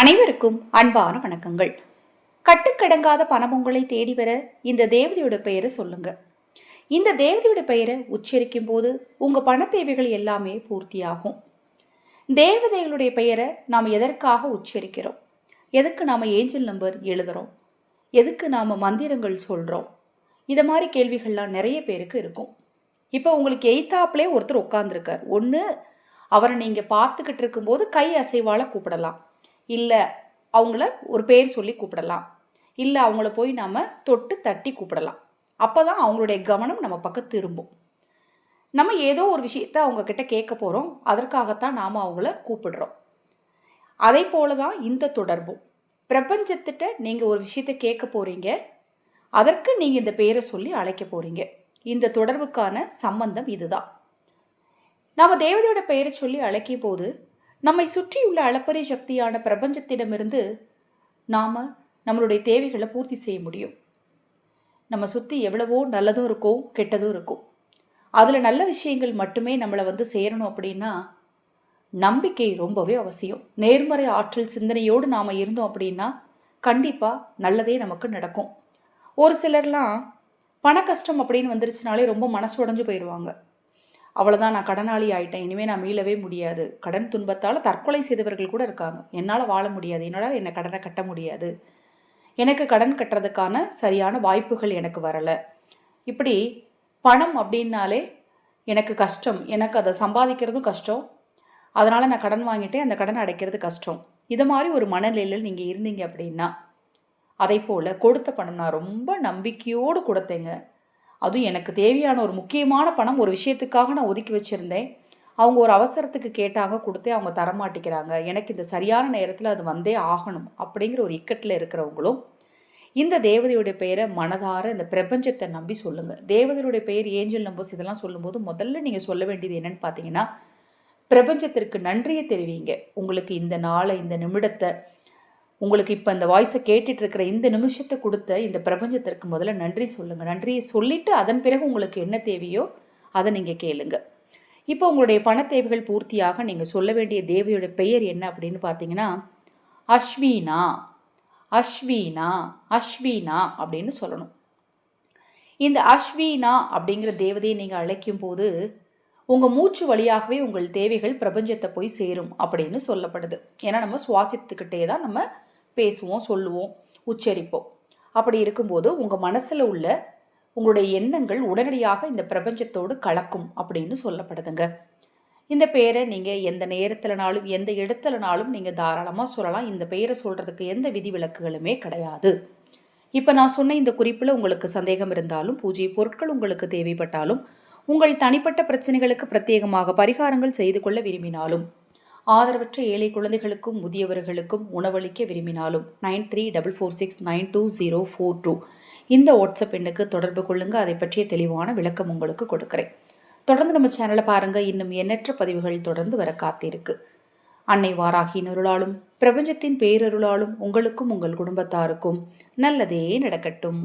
அனைவருக்கும் அன்பான வணக்கங்கள். கட்டுக்கடங்காத பணம் உங்களை தேடி வர இந்த தேவதையோட பெயரை சொல்லுங்க. இந்த தேவதையோட பெயரை உச்சரிக்கும் போது உங்க பண தேவைகள் எல்லாமே பூர்த்தியாகும். தேவதைகளுடைய பெயரை நாம் எதற்காக உச்சரிக்கிறோம்? எதுக்கு நாம் ஏஞ்சல் நம்பர் எழுதுறோம்? எதுக்கு நாம் மந்திரங்கள் சொல்கிறோம் இதை மாதிரி கேள்விகள்லாம் நிறைய பேருக்கு இருக்கும். இப்போ உங்களுக்கு எய்த்தாப்லே ஒருத்தர் உட்காந்துருக்கார் ஒன்று அவரை நீங்கள் பார்த்துக்கிட்டு இருக்கும்போது கை அசைவால் கூப்பிடலாம். இல்லை அவங்கள ஒரு பேர் சொல்லி கூப்பிடலாம். இல்லை அவங்கள போய் நாம் தொட்டு தட்டி கூப்பிடலாம். அப்போ தான் அவங்களுடைய கவனம் நம்ம பக்கம் திரும்பும். நம்ம ஏதோ ஒரு விஷயத்த அவங்கக்கிட்ட கேட்க போகிறோம் அதற்காகத்தான் நாம் அவங்கள கூப்பிடுறோம். அதே போல தான் இந்த தொடர்பும். பிரபஞ்சத்திட்ட நீங்கள் ஒரு விஷயத்த கேட்க போகிறீங்க அதற்கு நீங்கள் இந்த பேரை சொல்லி அழைக்க போகிறீங்க இந்த தொடர்புக்கான சம்பந்தம் இதுதான். நாம் தேவதையோட பெயரை சொல்லி அழைக்கும் போது நம்மை சுற்றியுள்ள அளப்பரிய சக்தியான பிரபஞ்சத்திடமிருந்து நாம் நம்மளுடைய தேவைகளை பூர்த்தி செய்ய முடியும். நம்ம சுற்றி எவ்வளவோ நல்லதும் இருக்கும் கெட்டதும் இருக்கும். அதில் நல்ல விஷயங்கள் மட்டுமே நம்மளை வந்து சேரணும் அப்படின்னா நம்பிக்கை ரொம்பவே அவசியம். நேர்மறை ஆற்றல் சிந்தனையோடு நாம் இருந்தோம் அப்படின்னா கண்டிப்பாக நல்லதே நமக்கு நடக்கும். ஒரு சிலர்லாம் பண கஷ்டம் அப்படின்னு வந்துருச்சுனாலே ரொம்ப மனசு உடஞ்சு போயிடுவாங்க அவ்வளோதான் நான் கடனாளி ஆயிட்டேன். இனிமேல் நான் மீளவே முடியாது. கடன் துன்பத்தால் தற்கொலை செய்தவர்கள் கூட இருக்காங்க. என்னால் வாழ முடியாது. என்னால் என்னை கடனை கட்ட முடியாது. எனக்கு கடன் கட்டுறதுக்கான சரியான வாய்ப்புகள் எனக்கு வரலை. இப்படி பணம் அப்படின்னாலே எனக்கு கஷ்டம். எனக்கு அதை சம்பாதிக்கிறதும் கஷ்டம். அதனால் நான் கடன் வாங்கிட்டேன். அந்த கடன் அடைக்கிறது கஷ்டம். இது மாதிரி ஒரு மனநிலையில் நீங்கள் இருந்தீங்க அப்படின்னா அதே போல் கொடுத்த பணம் நான் ரொம்ப நம்பிக்கையோடு கொடுத்தேங்க. அதுவும் எனக்கு தேவையான ஒரு முக்கியமான பணம் ஒரு விஷயத்துக்காக நான் ஒதுக்கி வச்சுருந்தேன். அவங்க ஒரு அவசரத்துக்கு கேட்டாங்க கொடுத்தே அவங்க தரமாட்டிக்கிறாங்க. எனக்கு இந்த சரியான நேரத்தில் அது வந்தே ஆகணும் அப்படிங்கிற ஒரு இக்கட்டில் இருக்கிறவங்களும் இந்த தேவதையுடைய பெயரை மனதார இந்த பிரபஞ்சத்தை நம்பி சொல்லுங்கள் தேவதையுடைய பெயர் ஏஞ்சல் நம்பர்ஸ் இதெல்லாம் சொல்லும்போது முதல்ல நீங்கள் சொல்ல வேண்டியது என்னென்னு பார்த்தீங்கன்னா பிரபஞ்சத்திற்கு நன்றியை தெரிவிங்க. உங்களுக்கு இந்த நாளை இந்த நிமிடத்தை உங்களுக்கு இப்போ இந்த வாய்ஸை கேட்டுட்டு இருக்கிற இந்த நிமிஷத்தை கொடுத்த இந்த பிரபஞ்சத்திற்கு முதல்ல நன்றி சொல்லுங்கள் நன்றியை சொல்லிவிட்டு அதன் பிறகு உங்களுக்கு என்ன தேவையோ அதை நீங்கள் கேளுங்க. இப்போ உங்களுடைய பண தேவைகள் பூர்த்தியாக நீங்கள் சொல்ல வேண்டிய தேவையோட பெயர் என்ன அப்படின்னு பார்த்தீங்கன்னா அஸ்வீனா. அஸ்வீனா அஸ்வீனா அப்படின்னு சொல்லணும். இந்த அஸ்வீனா அப்படிங்கிற தேவதையை நீங்கள் அழைக்கும் போது உங்கள் மூச்சு வழியாகவே உங்கள் தேவைகள் பிரபஞ்சத்தை போய் சேரும் அப்படின்னு சொல்லப்படுது. ஏன்னா நம்ம சுவாசித்துக்கிட்டே தான் நம்ம பேசுவோம் சொல்லுவோம் உச்சரிப்போம். அப்படி இருக்கும்போது உங்கள் மனசில் உள்ள உங்களுடைய எண்ணங்கள் உடனடியாக இந்த பிரபஞ்சத்தோடு கலக்கும் அப்படின்னு சொல்லப்படுதுங்க. இந்த பேரை நீங்கள் எந்த நேரத்திலனாலும் எந்த இடத்துலனாலும் நீங்கள் தாராளமாக சொல்லலாம். இந்த பெயரை சொல்கிறதுக்கு எந்த விதிவிலக்குகளுமே கிடையாது. இப்போ நான் சொன்ன இந்த குறிப்பில் உங்களுக்கு சந்தேகம் இருந்தாலும் பூஜை பொருட்கள் உங்களுக்கு தேவைப்பட்டாலும் உங்கள் தனிப்பட்ட பிரச்சனைகளுக்கு பிரத்யேகமாக பரிகாரங்கள் செய்து கொள்ள விரும்பினாலும் ஆதரவற்ற ஏழை குழந்தைகளுக்கும் முதியவர்களுக்கும் உணவளிக்க விரும்பினாலும் nine three double four six nine two zero four two. இந்த வாட்ஸ்அப் எண்ணுக்கு தொடர்பு கொள்ளுங்க. அதை பற்றிய தெளிவான விளக்கம் உங்களுக்கு கொடுக்குறேன். தொடர்ந்து நம்ம சேனலை பாருங்கள் இன்னும் எண்ணற்ற பதிவுகள் தொடர்ந்து வர காத்திருக்கு. அன்னை வாராகியின் அருளாலும் பிரபஞ்சத்தின் பேரருளாலும் உங்களுக்கும் உங்கள் குடும்பத்தாருக்கும் நல்லதே நடக்கட்டும்.